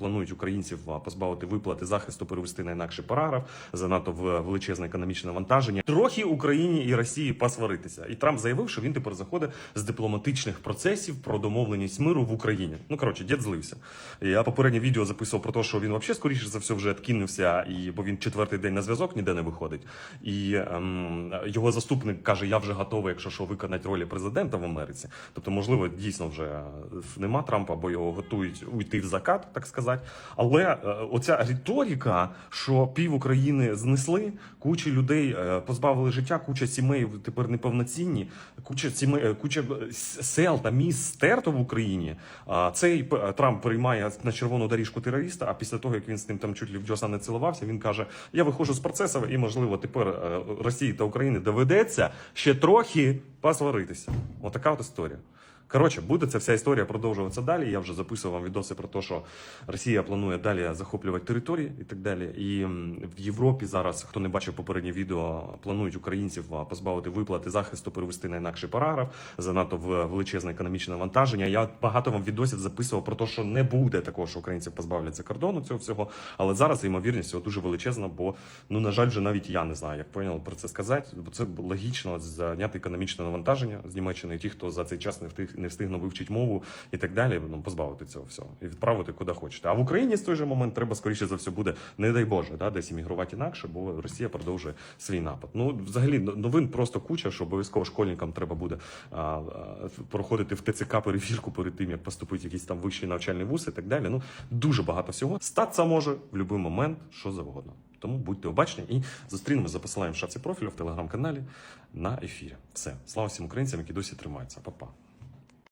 планують українців позбавити виплати захисту, перевести на інакший параграф, занадто в величезне економічне навантаження. Трохи Україні і Росії посваритися. І Трамп заявив, що він тепер заходить з дипломатичних процесів про домовленість миру в Україні. Ну коротше, дід злився. Я попереднє відео записував про те, що він взагалі скоріше за все вже відкинувся, і бо він четвертий день на зв'язок ніде не виходить. І ем, його заступник каже: Я вже готовий, якщо що, виконати ролі президента в Америці. Тобто, можливо, дійсно вже е, нема Трампа, бо його готують уйти в закат, так сказати. Але е, оця риторика, що пів України знесли, куча людей е, позбавили життя, куча сімей тепер неповноцінні, куча сімей, е, куча сел та міст стерто в Україні. Цей Трамп приймає на червону доріжку терориста. А після того, як він з ним там чуть ли в Джоса не цілувався, він каже: Я виходжу з процесу, і можливо тепер Росії та Україні доведеться ще трохи посваритися. Отака от історія. Коротше, буде ця вся історія продовжуватися далі. Я вже записував вам відоси про те, що Росія планує далі захоплювати території і так далі. І в Європі зараз, хто не бачив попереднє відео, планують українців позбавити виплати захисту, перевести на інакший параграф, занадто в величезне економічне навантаження. Я багато вам відосів записував про те, що не буде такого, що українців позбавляться кордону цього всього. Але зараз ймовірність цього дуже величезна, бо ну на жаль, вже навіть я не знаю, як поняв про це сказати. Бо це логічно зняти економічне навантаження з Німеччини, ті, хто за цей час не встиг не встигнув вивчити мову і так далі, ну позбавити цього всього і відправити куди хочете. А в Україні з той же момент треба скоріше за все буде, не дай Боже, да, десь іммігрувати інакше, бо Росія продовжує свій напад. Ну взагалі новин просто куча, що обов'язково школьникам треба буде а, а, проходити в ТЦК перевірку перед тим, як поступити в якийсь там вищий навчальний вуз і так далі. Ну дуже багато всього. Статися може в будь-який момент, що завгодно. Тому будьте обачні і зустрінемося за посиланням в шапці профілю в телеграм-каналі на ефірі. Все, слава всім українцям, які досі тримаються. Па-па.